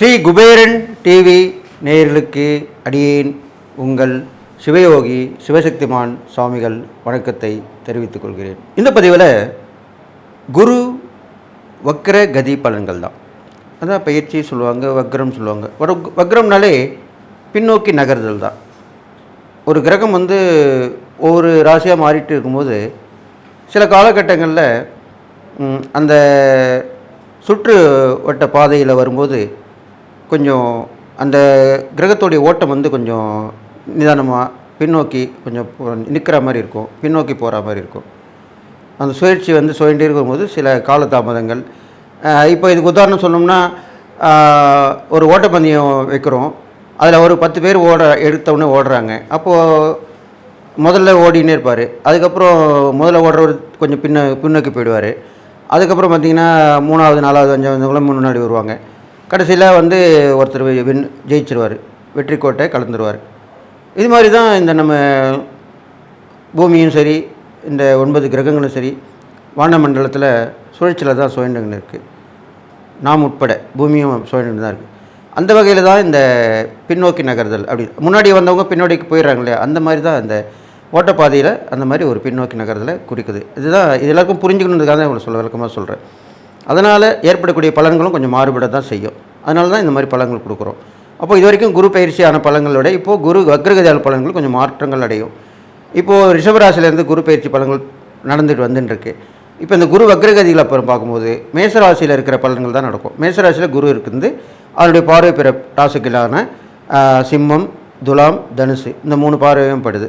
Sri Kuberan TV நேர்களுக்கு அடியேன் உங்கள் சிவயோகி சிவசக்திமான் சுவாமிகள் வணக்கத்தை தெரிவித்துக் கொள்கிறேன். இந்த பதிவில் குரு வக்ர கதி பலன்கள் தான். அதான் பயிற்சி சொல்லுவாங்க வக்ரம் சொல்லுவாங்க. ஒரு வக்ரம்னாலே பின்னோக்கி நகர்தல் தான். ஒரு கிரகம் வந்து ஒவ்வொரு ராசியாக மாறிட்டு இருக்கும்போது சில காலகட்டங்களில் அந்த சுற்று வட்ட பாதையில் வரும்போது கொஞ்சம் அந்த கிரகத்துடைய ஓட்டம் வந்து கொஞ்சம் நிதானமாக பின்னோக்கி கொஞ்சம் நிற்கிற மாதிரி இருக்கும் பின்னோக்கி போகிற மாதிரி இருக்கும். அந்த சுழற்சி வந்து சுழண்டே இருக்கும்போது சில காலதாமதங்கள் இப்போ இதுக்கு உதாரணம் சொன்னோம்னா ஒரு ஓட்டப்பந்தயம் வைக்கிறோம். அதில் ஒரு பத்து பேர் ஓட எடுத்தவுடனே ஓடுறாங்க. அப்போது முதல்ல ஓடினே இருப்பார். அதுக்கப்புறம் முதல்ல ஓடுறவர் கொஞ்சம் பின்ன பின்னோக்கி போயிடுவார். அதுக்கப்புறம் பார்த்தீங்கன்னா மூணாவது நாலாவது அஞ்சாவது முன்னாடி வருவாங்க. கடைசியில் வந்து ஒருத்தர் வின் ஜெயிச்சிருவார். வெற்றி கோட்டை கலந்துருவார். இது மாதிரி தான் இந்த நம்ம பூமியும் சரி இந்த ஒன்பது கிரகங்களும் சரி வானமண்டலத்தில் சுழற்சியில் தான் சுழண்டுன்னு இருக்குது நாம் உட்பட பூமியும் சுழண்டு தான் இருக்குது அந்த வகையில் தான் இந்த பின்னோக்கி நகர்தல் அப்படி. முன்னாடி வந்தவங்க பின்னோடிக்கு போயிடுறாங்களே அந்த மாதிரி தான் இந்த ஓட்டப்பாதையில் அந்த மாதிரி ஒரு பின்னோக்கி நகரத்தில் குறிக்குது. இதுதான் இது எல்லாருக்கும் புரிஞ்சுக்கணுன்றதுக்காக தான் இவ்வளோ சொல்ல விளக்கமாக சொல்கிறேன் அதனால் ஏற்படக்கூடிய பலன்களும் கொஞ்சம் மாறுபட தான் செய்யும். அதனால தான் இந்த மாதிரி பலன்கள் கொடுக்குறோம். அப்போ இது வரைக்கும் குரு பயிற்சியான பலங்களோட இப்போது குரு வக்ரகதியான பலன்கள் கொஞ்சம் மாற்றங்கள் அடையும். இப்போது ரிஷபராசிலேருந்து குரு பயிற்சி பலன்கள் நடந்துட்டு வந்துட்டுருக்கு. இப்போ இந்த குரு வக்ரகதிகள் அப்புறம் பார்க்கும்போது மேசராசியில் இருக்கிற பலன்கள் தான் நடக்கும். மேசராசியில் குரு இருக்குது. அதனுடைய பார்வை பிற ராசிக்கலான சிம்மம் துலாம் தனுசு இந்த மூணு பார்வையும் படுது.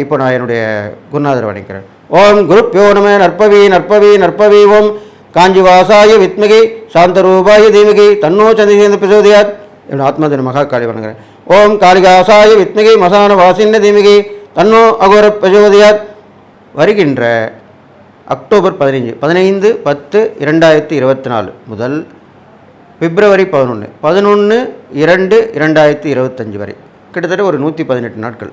இப்போ நான் என்னுடைய குருநாதர் வணங்குறேன். ஓம் குருப்பியோ நம நற்பவி நற்பவி நற்பவி ஓம். காஞ்சி வாசாய வித்மகி சாந்தரூபாய தீமகி தன்னோ சந்திரேந்திர பிரசோதியாத். என்னோட ஆத்மாதின மகா காளி வணங்குறேன். ஓம் காளிகாசாய வித்மகி மசான வாசின்ன தீமகி தன்னோ அகோர பிரசோதியாத். வருகின்ற அக்டோபர் பதினைஞ்சு பதினைந்து பத்து இரண்டாயிரத்தி இருபத்தி நாலு முதல் பிப்ரவரி பதினொன்று பதினொன்று இரண்டு இரண்டாயிரத்தி இருபத்தஞ்சி வரை. கிட்டத்தட்ட ஒரு நூற்றி பதினெட்டு நாட்கள்.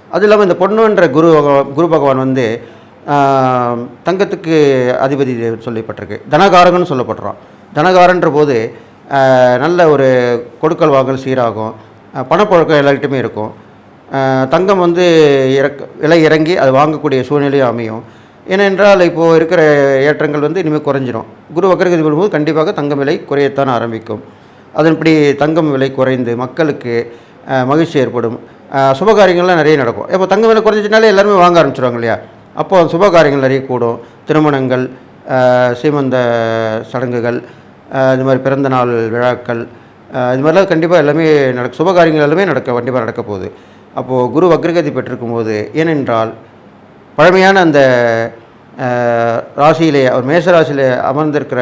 அது இல்லாமல் இந்த பொண்ணுன்ற குரு குரு பகவான் வந்து தங்கத்துக்கு அதிபதி சொல்லப்பட்டிருக்கு. தனகாரகன்னு சொல்லப்படுறோம் தனகாரன்ற போது நல்ல ஒரு கொடுக்கல் வாங்கல் சீராகும். பணப்பழக்கம் பணப்புழக்கம் இருக்கும். தங்கம் வந்து இறக்க விலை இறங்கி அது வாங்கக்கூடிய சூழ்நிலையும் அமையும். ஏனென்றால் இப்போது இருக்கிற ஏற்றங்கள் வந்து இனிமேல் குறைஞ்சிரும். குரு வக்கரகதி வரும்போது கண்டிப்பாக தங்கம் விலை குறையத்தான் ஆரம்பிக்கும். அதன்படி தங்கம் விலை குறைந்து மக்களுக்கு மகிழ்ச்சி ஏற்படும். சுபகாரியங்கள்லாம் நிறைய நடக்கும். இப்போ தங்க விலை குறைஞ்சினாலே எல்லாருமே வாங்க ஆரம்பிச்சிருவாங்க இல்லையா? அப்போ சுபகாரியங்கள் நிறைய கூடும். திருமணங்கள் சீமந்த சடங்குகள் இது மாதிரி பிறந்த நாள் விழாக்கள் இது மாதிரிலாம் கண்டிப்பாக எல்லாமே நடக்க சுபகாரியங்கள் எல்லாமே நடக்க கண்டிப்பாக நடக்க போகுது. அப்போது குரு வக்ரகதி பெற்றிருக்கும் போது ஏனென்றால் பழமையான அந்த ராசியிலே அவர் மேச ராசியிலே அமர்ந்திருக்கிற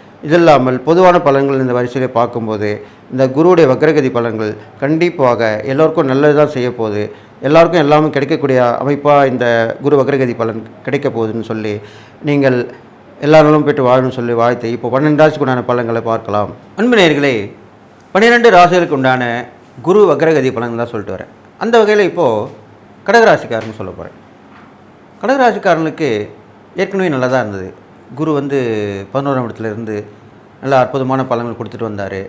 இது இல்லாமல் பொதுவான பலன்கள் இந்த வரிசையிலே பார்க்கும்போது இந்த குருவுடைய வக்ரகதி பலன்கள் கண்டிப்பாக எல்லோருக்கும் நல்லது தான் செய்ய போகுது எல்லாருக்கும் எல்லாமே கிடைக்கக்கூடிய அமைப்பாக இந்த குரு வக்ரகதி பலன் கிடைக்க போகுதுன்னு சொல்லி நீங்கள் எல்லா நாளும் பெற்று வாழணும்னு சொல்லி வாழ்த்து. இப்போ பன்னெண்டு ராசிக்கு உண்டான பலன்களை பார்க்கலாம். அன்பு நேர்களே பன்னிரெண்டு ராசிகளுக்கு உண்டான குரு வக்ரகதி பலன் தான் சொல்லிட்டு வரேன். அந்த வகையில் இப்போது கடகராசிக்காரன்னு சொல்ல போகிறேன் கடகராசிக்காரனுக்கு ஏற்கனவே நல்லா தான் இருந்தது. குரு வந்து பதினோராம் இடத்துல இருந்து நல்ல அற்புதமான பலன்கள் கொடுத்துட்டு வந்தார்.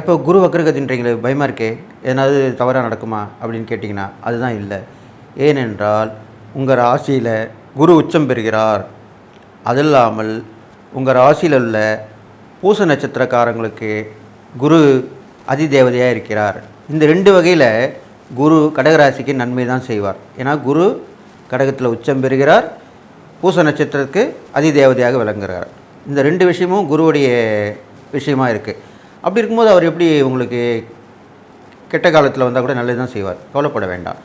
இப்போ குரு வக்ரகதின்றீங்களே பயமாக இருக்கே? ஏதாவது தவறாக நடக்குமா? அப்படின்னு கேட்டிங்கன்னா அதுதான் இல்லை. ஏனென்றால் உங்கள் ராசியில் குரு உச்சம் பெறுகிறார். அது இல்லாமல் உங்கள் ராசியில் உள்ள பூச நட்சத்திரக்காரங்களுக்கு குரு அதிதேவதையாக இருக்கிறார். இந்த ரெண்டு வகையில் குரு கடகராசிக்கு நன்மை தான் செய்வார். ஏன்னா குரு கடகத்தில் உச்சம் பெறுகிறார் பூச நட்சத்திரத்துக்கு அதிதேவதையாக விளங்குகிறார். இந்த ரெண்டு விஷயமும் குருவுடைய விஷயமாக இருக்குது அப்படி இருக்கும்போது அவர் எப்படி உங்களுக்கு கெட்ட காலத்தில் வந்தால் கூட நல்லது தான் செய்வார். கவலைப்பட வேண்டாம்.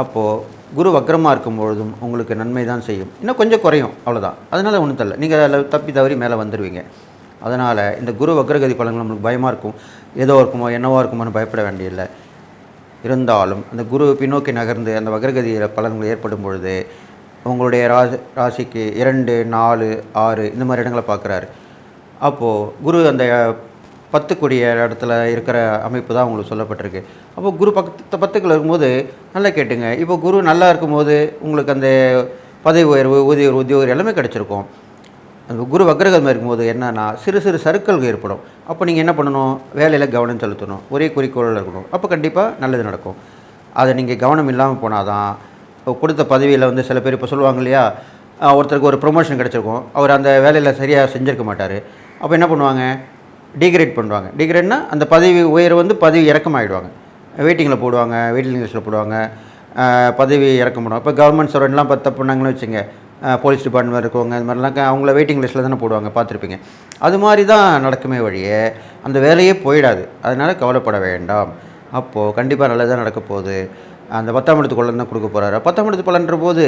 அப்போது குரு வக்ரமாக இருக்கும் பொழுதும் உங்களுக்கு நன்மை தான் செய்யும். இன்னும் கொஞ்சம் குறையும் அவ்வளோதான் அதனால் ஒன்றும் தெரில. நீங்கள் அதில் தப்பி தவறி மேலே வந்துடுவீங்க அதனால் இந்த குரு வக்ரகதி பலன்கள் நம்மளுக்கு பயமாக இருக்கும். ஏதோ இருக்குமோ என்னவோ இருக்குமோன்னு பயப்பட வேண்டியதில்லை. இருந்தாலும் அந்த குரு பின்னோக்கி நகர்ந்து அந்த வக்ரகதியில் பலன்கள் ஏற்படும் பொழுது உங்களுடைய ராசி ராசிக்கு இரண்டு நாலு ஆறு இந்த மாதிரி இடங்களை பார்க்குறாரு. அப்போது குரு அந்த பத்துக்குடிய இடத்துல இருக்கிற அமைப்பு தான் உங்களுக்கு சொல்லப்பட்டிருக்கு. அப்போ குரு பக்கத்து பத்துக்குள்ள இருக்கும்போது நல்லா கேட்டுங்க. இப்போ குரு நல்லா இருக்கும்போது உங்களுக்கு அந்த பதவி உயர்வு ஊதிய உத்தியோகம் எல்லாமே கிடச்சிருக்கும். அந்த குரு வக்ரகதமாக இருக்கும்போது என்னன்னா சிறு சிறு சறுக்கல் ஏற்படும். அப்போ நீங்கள் என்ன பண்ணணும்? வேலையில் கவனம் செலுத்தணும். ஒரே குறிக்கோளில் இருக்கணும். அப்போ கண்டிப்பாக நல்லது நடக்கும். அதை நீங்கள் கவனம் இல்லாமல் போனால் தான் கொடுத்த பதவியில் வந்து சில பேர் இப்போ சொல்லுவாங்க இல்லையா ஒருத்தருக்கு ஒரு ப்ரொமோஷன் கிடச்சிருக்கும். அவர் அந்த வேலையில் சரியாக செஞ்சுருக்க மாட்டார். அப்போ என்ன பண்ணுவாங்க? டிகிரேட் பண்ணுவாங்க டிகிரேட்னா அந்த பதவி உயர் வந்து பதவி இறக்கமாகிடுவாங்க வெயிட்டிங்கில் போடுவாங்க வெயிட்டிங் லிஸ்ட்டில் போடுவாங்க பதவி இறக்க முடியும் இப்போ கவர்மெண்ட் சர்வெண்ட்லாம் பத்து பண்ணாங்கன்னு வச்சுங்க போலீஸ் டிபார்ட்மெண்ட் இருக்கவங்க இது மாதிரிலாம் அவங்கள வெயிட்டிங் லிஸ்ட்டில் தானே போடுவாங்க பார்த்துருப்பீங்க. அது மாதிரி தான் நடக்குமே வழியே அந்த வேலையே போயிடாது. அதனால் கவலைப்பட வேண்டாம். அப்போது கண்டிப்பாக நல்லதாக நடக்க போகுது. அந்த பத்தாம் இடத்து பலன் தான் கொடுக்க போகிறாரு பத்தாம் இடத்து பலன்ற போது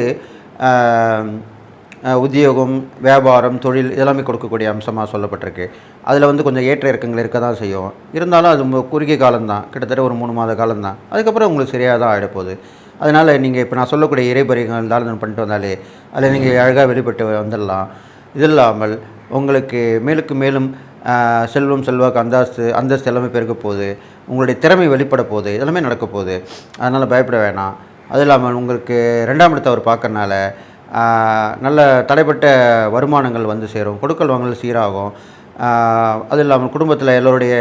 உத்தியோகம் வியாபாரம் தொழில் இதெல்லாமே கொடுக்கக்கூடிய அம்சமாக சொல்லப்பட்டிருக்கு. அதில் வந்து கொஞ்சம் ஏற்ற இறக்கங்கள் இருக்க தான் செய்யும். இருந்தாலும் அது மு- குறுகிய காலம்தான். கிட்டத்தட்ட ஒரு மூணு மாத காலம்தான். அதுக்கப்புறம் உங்களுக்கு சரியாக தான் ஆகிடப்போகுது அதனால் நீங்கள் இப்போ நான் சொல்லக்கூடிய இறைபறிகள் இருந்தாலும் பண்ணிட்டு வந்தாலே அதில் நீங்கள் அழகாக வெளிப்பட்டு வந்துடலாம். இது இல்லாமல் உங்களுக்கு மேலுக்கு மேலும் செல்வம் செல்வாக்கு அந்தஸ்து அந்தஸ்து எல்லாமே பெருக்க போகுது. உங்களுடைய திறமை வெளிப்பட போகுது இதெல்லாமே நடக்க போகுது. அதனால் பயப்பட வேணாம். அதுவும் இல்லாமல் உங்களுக்கு ரெண்டாம் இடத்தை அவர் பார்க்கறனால நல்ல தடைப்பட்ட வருமானங்கள் வந்து சேரும். கொடுக்கல் வாங்கல் சீராகும். அதுவும் இல்லாமல் குடும்பத்தில் எல்லோருடைய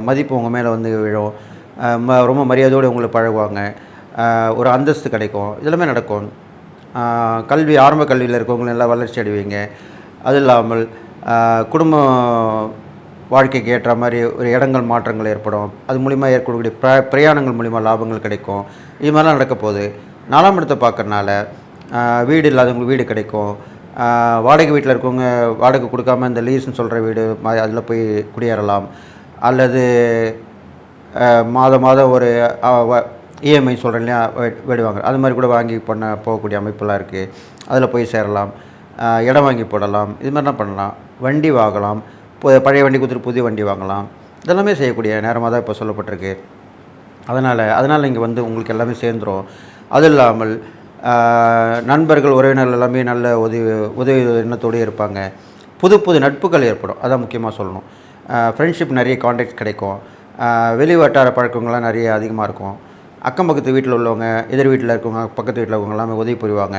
மதிப்பு உங்கள் மேலே வந்து விழும். ம- ரொம்ப மரியாதையோடு உங்களை பழகுவாங்க. ஒரு அந்தஸ்து கிடைக்கும். இதெல்லாமே நடக்கும். கல்வி ஆரம்ப கல்வியில் இருக்கவங்க நல்லா வளர்ச்சி அடைவீங்க. அது இல்லாமல் குடும்பம் வாழ்க்கைக்கு ஏற்ற மாதிரி ஒரு இடங்கள் மாற்றங்கள் ஏற்படும். அது மூலிமா ஏற்படக்கூடிய பிர பிரயாணங்கள் மூலிமா லாபங்கள் கிடைக்கும். இது மாதிரிலாம் நடக்க போகுது. நாலாம் இடத்தை பார்க்கறனால வீடு இல்லாதவங்களுக்கு வீடு கிடைக்கும். வாடகை வீட்டில் இருக்கவங்க வாடகை கொடுக்காம இந்த லீஸ்னு சொல்கிற வீடு அதில் போய் குடியேறலாம். அல்லது மாதம் மாதம் ஒரு இஎம்ஐ சொல்கிறேன் இல்லையா வீடு வாங்க அது மாதிரி கூட வாங்கி பண்ண போகக்கூடிய அமைப்பெல்லாம் இருக்குது அதில் போய் சேரலாம். இடம் வாங்கி போடலாம். இது மாதிரிலாம் பண்ணலாம். வண்டி வாங்கலாம். பழைய வண்டி கொடுத்துட்டு புதிய வண்டி வாங்கலாம். இதெல்லாமே செய்யக்கூடிய நேரமாக தான் இப்போ சொல்லப்பட்டிருக்கு. அதனால் அதனால் இங்கே வந்து உங்களுக்கு எல்லாமே சேர்ந்துரும். அது இல்லாமல் நண்பர்கள் உறவினர்கள் எல்லாமே நல்ல உதவி உதவி எண்ணத்தோடு இருப்பாங்க. புது புது நட்புகள் ஏற்படும். அதான் முக்கியமாக சொல்லணும். ஃப்ரெண்ட்ஷிப் நிறைய காண்டாக்ட் கிடைக்கும். வெளி வட்டார பழக்கங்கள்லாம் நிறைய அதிகமாக இருக்கும். அக்கம் பக்கத்து வீட்டில் உள்ளவங்க எதிர் வீட்டில் இருக்கவங்க பக்கத்து வீட்டில் இருக்கவங்க எல்லாமே உதவி புரிவாங்க.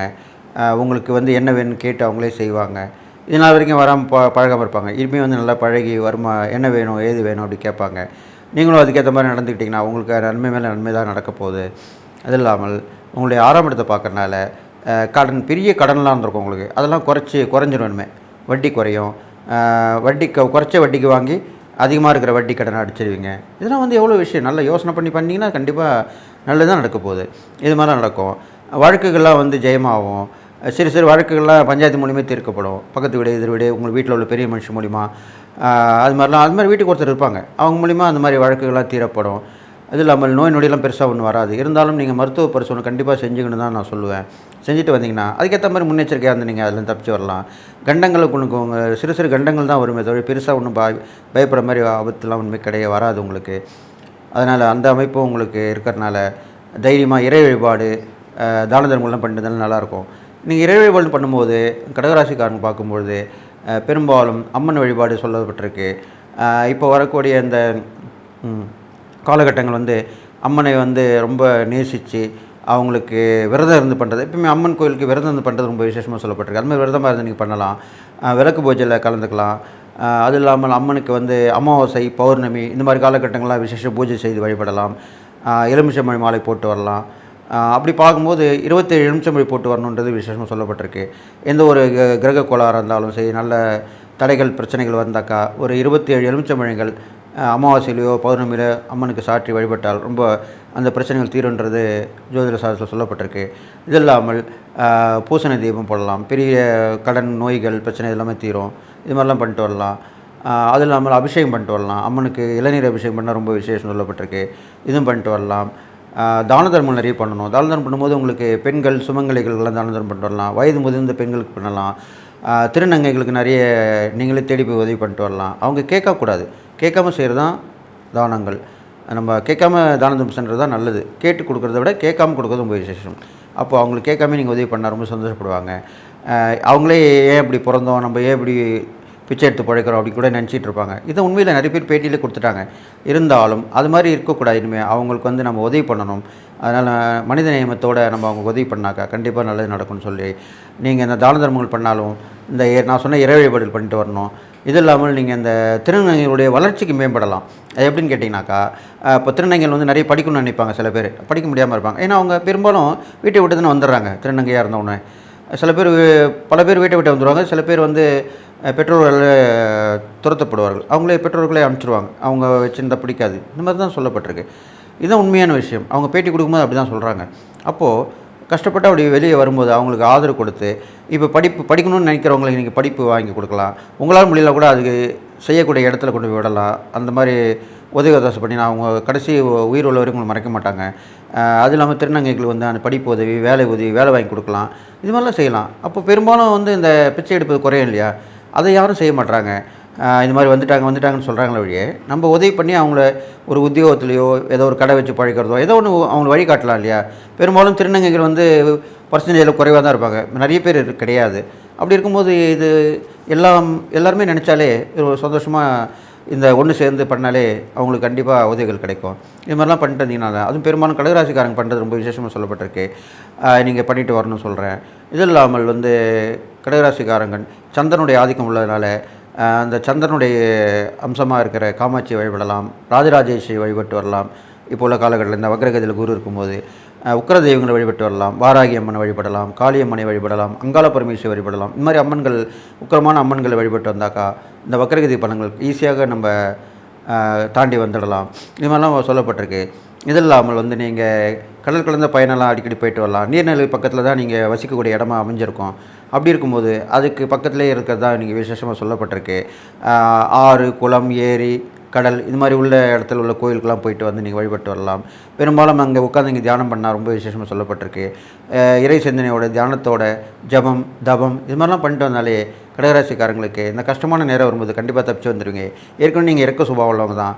உங்களுக்கு வந்து என்ன வேணும்னு கேட்டு அவங்களே செய்வாங்க. இது நாள் வரைக்கும் வராமல் ப பழகாமல் இருப்பாங்க. இனிமேல் வந்து நல்லா பழகி வருமா என்ன வேணும் ஏது வேணும் அப்படி கேட்பாங்க. நீங்களும் அதுக்கேற்ற மாதிரி நடந்துக்கிட்டிங்கன்னா உங்களுக்கு நன்மை மேலே நன்மை தான் நடக்க போகுது. அது இல்லாமல் உங்களுடைய ஆறாம் இடத்தை பார்க்கறனால கடன் பெரிய கடன்லாம் இருந்திருக்கும் உங்களுக்கு. அதெல்லாம் குறைச்சி குறைஞ்சிருவேணுமே வட்டி குறையும். வட்டி க- குறைச்ச வட்டிக்கு வாங்கி அதிகமாக இருக்கிற வட்டி கடனை அடிச்சிருவீங்க. இதெல்லாம் வந்து எவ்வளோ விஷயம்? நல்லா யோசனை பண்ணி பண்ணிங்கன்னா கண்டிப்பாக நல்லதுதான் நடக்க போகுது. இது மாதிரிலாம் நடக்கும். வழக்குகள்லாம் வந்து ஜெயமாகும். சிறு சிறு வழக்குகள்லாம் பஞ்சாயத்து மூலியமே தீர்க்கப்படும். பக்கத்து வீடு எதிர் வீடு உங்கள் வீட்டில் உள்ள பெரிய மனுஷன் மூலிமா அது மாதிரிலாம் அது மாதிரி வீட்டுக்கு ஒருத்தர் இருப்பாங்க. அவங்க மூலிமா அந்த மாதிரி வழக்குகள்லாம் தீரப்படும். அது இல்லாமல் நோய் நொடியெல்லாம் பெருசாக ஒன்றும் வராது. இருந்தாலும் நீங்கள் மருத்துவ பரிசோதனை கண்டிப்பாக செஞ்சுக்கணும் தான் நான் சொல்லுவேன். செஞ்சுட்டு வந்தீங்கன்னா அதுக்கேற்ற மாதிரி முன்னெச்சரிக்கையாக இருந்து நீங்கள் அதில் தப்பிச்சு வரலாம். கண்டங்களுக்கு உங்களுக்கு உங்கள் சிறு சிறு கண்டங்கள் தான் வருமே தவிர பெருசாக ஒன்றும் பய பயப்படுற மாதிரி ஆபத்துலாம் ஒன்றுமே கிடையாது வராது உங்களுக்கு. அதனால் அந்த அமைப்பும் உங்களுக்கு இருக்கிறனால தைரியமாக இறை வழிபாடு தான தர்மங்கள்லாம் பண்ணுறதுனால நல்லாயிருக்கும் நீங்கள் இறை வழிபாடு பண்ணும்போது கடகராசிக்காரன் பார்க்கும்பொழுது பெரும்பாலும் அம்மன் வழிபாடு சொல்லப்பட்டிருக்கு. இப்போ வரக்கூடிய இந்த காலகட்டங்கள் வந்து அம்மனை வந்து ரொம்ப நேசித்து அவங்களுக்கு விரதம் இருந்து பண்ணுறது எப்பவுமே அம்மன் கோயிலுக்கு விரதம் இருந்து பண்ணுறது ரொம்ப விசேஷமாக சொல்லப்பட்டிருக்கு. அது மாதிரி விரதமாக இருந்து நீங்கள் பண்ணலாம். விளக்கு பூஜையில் கலந்துக்கலாம். அது இல்லாமல் அம்மனுக்கு வந்து அமாவாசை பௌர்ணமி இந்த மாதிரி காலகட்டங்கள்லாம் விசேஷ பூஜை செய்து வழிபடலாம். அஹ், எலுமிச்சம்பழி மாலை போட்டு வரலாம். அப்படி பார்க்கும்போது இருபத்தேழு எலுமிச்சம்பழி போட்டு வரணுன்றது விசேஷமாக சொல்லப்பட்டிருக்கு. எந்த ஒரு கிரக கோளாறாக இருந்தாலும் சரி நல்ல தடைகள் பிரச்சனைகள் வந்தாக்கா ஒரு இருபத்தேழு எலுமிச்சம்பழங்கள் அமாவாசையிலையோ பௌர்ணமியிலோ அம்மனுக்கு சாற்றி வழிபட்டால் ரொம்ப அந்த பிரச்சனைகள் தீருன்றது ஜோதிட சாதத்தில் சொல்லப்பட்டிருக்கு. இது இல்லாமல் பூசணி தீபம் போடலாம். பெரிய கடன் நோய்கள் பிரச்சனை எல்லாமே தீரும். இது மாதிரிலாம் பண்ணிட்டு வரலாம். அது இல்லாமல் அபிஷேகம் பண்ணிட்டு வரலாம். அம்மனுக்கு இளநீர் அபிஷேகம் பண்ணால் ரொம்ப விசேஷம் சொல்லப்பட்டிருக்கு. இதுவும் பண்ணிட்டு வரலாம். தான தர்மம் நிறைய பண்ணணும். தான தர்மம் பண்ணும்போது உங்களுக்கு பெண்கள் சுமங்கலிகளுக்கெல்லாம் தான தர்மம் பண்ணிட்டு வரலாம் வயது முதிர்ந்த பெண்களுக்கு பண்ணலாம். திருநங்கைகளுக்கு நிறைய நீங்களே தேடி போய் உதவி பண்ணிட்டு வரலாம். அவங்க கேட்கக்கூடாது. கேட்காம செய்கிறது தான் தானங்கள். நம்ம கேட்காம தான தர்மம் சென்றது தான் நல்லது. கேட்டு கொடுக்குறத விட கேட்காம கொடுக்குறது ரொம்ப விசேஷம். அப்போ அவங்களுக்கு கேட்காம நீங்கள் உதவி பண்ணால் ரொம்ப சந்தோஷப்படுவாங்க. அவங்களே ஏன் இப்படி பிறந்தோம்? நம்ம ஏன் இப்படி பிச்சை எடுத்து பழைக்கிறோம் அப்படி கூட நினச்சிட்டு இருப்பாங்க. இதை உண்மையில் நிறைய பேர் பேட்டியில் கொடுத்துட்டாங்க. இருந்தாலும் அது மாதிரி இருக்கக்கூடாது. இனிமேல் அவங்களுக்கு வந்து நம்ம உதவி பண்ணணும். அதனால் மனித நியமத்தோடு நம்ம அவங்க உதவி பண்ணாக்கா கண்டிப்பாக நல்லது நடக்கும்னு சொல்லி நீங்கள் இந்த தான தர்மங்கள் பண்ணாலும் இந்த நான் சொன்ன இறை வழிபாடுகள் பண்ணிட்டு வரணும். இது இல்லாமல் நீங்கள் இந்த திருநங்கைகளுடைய வளர்ச்சிக்கு மேம்படலாம். அது எப்படின்னு கேட்டிங்கனாக்கா இப்போ திருநங்கைகள் வந்து நிறைய படிக்கணும்னு நினைப்பாங்க சில பேர். படிக்க முடியாமல் இருப்பாங்க. ஏன்னா அவங்க பெரும்பாலும் வீட்டை விட்டு தானே வந்துடுறாங்க திருநங்கையாக இருந்தவொன்னே சில பேர் பல பேர் வீட்டை விட்டு வந்துடுவாங்க சில பேர் வந்து பெற்றோர்கள் துரத்தப்படுவார்கள். அவங்களே பெற்றோர்களே அனுப்பிச்சிடுவாங்க அவங்க வச்சுருந்தா பிடிக்காது. இந்த மாதிரி தான் சொல்லப்பட்டிருக்கு. இதுதான் உண்மையான விஷயம். அவங்க பேட்டி கொடுக்கும்போது அப்படி தான் சொல்கிறாங்க அப்போது கஷ்டப்பட்டு அப்படி வெளியே வரும்போது அவங்களுக்கு ஆதரவு கொடுத்து இப்போ படிப்பு படிக்கணும்னு நினைக்கிறவங்களுக்கு நீங்கள் படிப்பு வாங்கி கொடுக்கலாம். உங்களால் முடியல கூட அதுக்கு செய்யக்கூடிய இடத்துல கொண்டு போய் விடலாம். அந்த மாதிரி உதவி உதாசம் பண்ணி நான் அவங்க கடைசி உயிர் உள்ள வரைக்கும் உங்களை மறைக்க மாட்டாங்க. அது இல்லாமல் திருநங்கைகள் வந்து அந்த படிப்பு உதவி வேலை உதவி வேலை வாங்கி கொடுக்கலாம். இது மாதிரிலாம் செய்யலாம். அப்போ பெரும்பாலும் வந்து இந்த பிச்சை எடுப்பது குறையும் இல்லையா? அதை யாரும் செய்ய மாட்றாங்க. இது இந்த மாதிரி வந்துட்டாங்க வந்துட்டாங்கன்னு சொல்கிறாங்களே வழியே நம்ம உதவி பண்ணி அவங்கள ஒரு உத்தியோகத்துலேயோ ஏதோ ஒரு கடை வச்சு பழிக்கிறதோ ஏதோ ஒன்று அவங்களை வழி காட்டலாம் இல்லையா? பெரும்பாலும் திருநங்கைகள் வந்து பர்சன்டேஜில் குறைவாக தான் இருப்பாங்க. நிறைய பேர் கிடையாது. அப்படி இருக்கும்போது இது எல்லாம் எல்லாருமே நினச்சாலே சந்தோஷமாக இந்த ஒன்று சேர்ந்து பண்ணாலே அவங்களுக்கு கண்டிப்பாக உதவிகள் கிடைக்கும். இது மாதிரிலாம் பண்ணிட்டு வந்தீங்கன்னா அதுவும் பெரும்பாலும் கடகராசிக்காரங்க பண்ணுறது ரொம்ப விசேஷமாக சொல்லப்பட்டிருக்கு. நீங்கள் பண்ணிட்டு வரணும்னு சொல்கிறேன் இது இல்லாமல் வந்து கடகராசிக்காரங்க சந்திரனுடைய ஆதிக்கம் உள்ளதுனால அந்த சந்திரனுடைய அம்சமாக இருக்கிற காமாட்சி வழிபடலாம் ராஜராஜேஸ்வரி வழிபட்டு வரலாம். இப்போ உள்ள காலகட்டத்தில் இந்த வக்ரகதியில் குரு இருக்கும்போது உக்கர உக்கிர தெய்வங்களை வழிபட்டு வரலாம் வாராகி அம்மனை வழிபடலாம் காளியம்மனை வழிபடலாம் அங்காள பரமேஸ்வரி வழிபடலாம். இந்த மாதிரி அம்மன்கள் உக்கரமான அம்மன்களை வழிபட்டு வந்தாக்கா இந்த வக்ரகதி பலன்கள் ஈஸியாக நம்ம தாண்டி வந்துடலாம். இது மாதிரிலாம் சொல்லப்பட்டிருக்கு. இது இல்லாமல் வந்து நீங்கள் கடல் கலந்த பயணம்லாம் அடிக்கடி போயிட்டு வரலாம். நீர்நிலை பக்கத்தில் தான் நீங்கள் வசிக்கக்கூடிய இடமா அமைஞ்சிருக்கும். அப்படி இருக்கும்போது அதுக்கு பக்கத்துலேயே இருக்கிறதா நீங்கள் விசேஷமாக சொல்லப்பட்டிருக்கு. ஆறு குளம் ஏரி கடல் இது மாதிரி உள்ள இடத்துல உள்ள கோயிலுக்கெல்லாம் போயிட்டு வந்து நீங்கள் வழிபட்டு வரலாம். பெரும்பாலும் அங்கே உட்காந்து இங்கே தியானம் பண்ணால் ரொம்ப விசேஷமாக சொல்லப்பட்டிருக்கு. இறை சிந்தனையோட தியானத்தோட ஜபம் தபம் இது மாதிரிலாம் பண்ணிட்டு வந்தாலே கடகராசிக்காரங்களுக்கு இந்த கஷ்டமான நேரம் வரும்போது கண்டிப்பாக தப்பிச்சு வந்துடுவீங்க ஏற்கனவே நீங்கள் இறக்க சுபாவம் உள்ளவங்க தான்.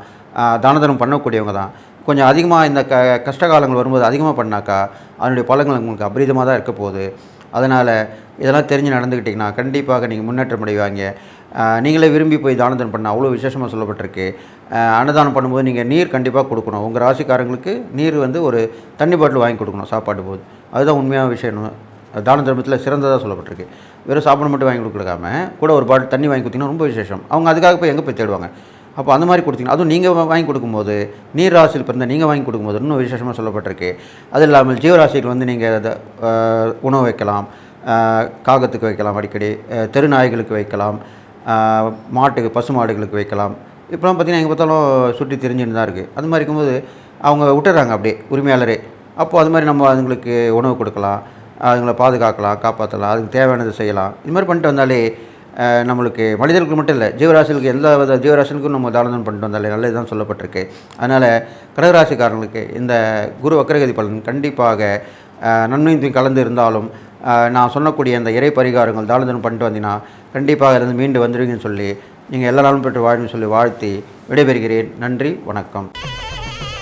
தானதனம் பண்ணக்கூடியவங்க தான். கொஞ்சம் அதிகமாக இந்த க கஷ்ட காலங்கள் வரும்போது அதிகமாக பண்ணாக்கா அதனுடைய பலங்கள் உங்களுக்கு அபரிதமாக தான் இருக்க போகுது. அதனால் இதெல்லாம் தெரிஞ்சு நடந்துக்கிட்டிங்கன்னா கண்டிப்பாக நீங்கள் முன்னேற்றம் அடைவாங்க. நீங்களே விரும்பி போய் தானதம் பண்ண அவ்வளோ விசேஷமாக சொல்லப்பட்டிருக்கு. அன்னதானம் பண்ணும்போது நீங்கள் நீர் கண்டிப்பாக கொடுக்கணும். உங்கள் ராசிக்காரங்களுக்கு நீர் வந்து ஒரு தண்ணி பாட்டில் வாங்கி கொடுக்கணும் சாப்பாடு போது. அதுதான் உண்மையான விஷயம். தான தர்மத்தில் சிறந்ததாக சொல்லப்பட்டிருக்கு. வெறும் சாப்பாடு மட்டும் வாங்கி கொடுக்காம கூட ஒரு பாட்டில் தண்ணி வாங்கி கொடுத்தீங்கன்னா ரொம்ப விசேஷம். அவங்க அதுக்காக போய் எங்கே போய் தேடுவாங்க? அப்போ அந்த மாதிரி கொடுத்தீங்கன்னா அதுவும் நீங்கள் வாங்கி கொடுக்கும்போது நீர் ராசியில் பிறந்த நீங்கள் வாங்கி கொடுக்கும்போது இன்னும் விசேஷமாக சொல்லப்பட்டிருக்கு. அது இல்லாமல் ஜீவராசிகள் வந்து நீங்கள் அதை உணவு வைக்கலாம் காகத்துக்கு வைக்கலாம் அடிக்கடி தெருநாய்களுக்கு தெரு நாய்களுக்கு வைக்கலாம் மாட்டுக்கு பசு மாடுகளுக்கு வைக்கலாம். இப்போலாம் பார்த்திங்கன்னா எங்கே பார்த்தாலும் சுற்றி தெரிஞ்சுன்னு தான் இருக்குது அது மாதிரி இருக்கும்போது அவங்க விட்டுறாங்க அப்படியே உரிமையாளரே. அப்போது அது மாதிரி நம்ம அதுங்களுக்கு உணவு கொடுக்கலாம் அதுங்களை பாதுகாக்கலாம் காப்பாற்றலாம் அதுக்கு தேவையானதை செய்யலாம். இது மாதிரி பண்ணிட்டு வந்தாலே நம்மளுக்கு மனிதர்களுக்கு மட்டும் இல்லை ஜீவராசிகளுக்கு எல்லா வித ஜீவராசிகளுக்கும் நம்ம தானதம் பண்ணிட்டு வந்தாலே நல்லது தான் சொல்லப்பட்டிருக்கு. அதனால் கடகராசிக்காரங்களுக்கு இந்த குரு வக்கரகதி பலன் கண்டிப்பாக நன்மையும் கலந்து இருந்தாலும் நான் சொன்னக்கூடிய அந்த இறை பரிகாரங்கள் தானதம் பண்ணிட்டு வந்தீங்கன்னா கண்டிப்பாக இருந்து மீண்டு வந்துடுவீங்கன்னு சொல்லி நீங்கள் எல்லா நாளும் பெற்று வாழணும்னு சொல்லி வாழ்த்தி விடைபெறுகிறேன். நன்றி வணக்கம்.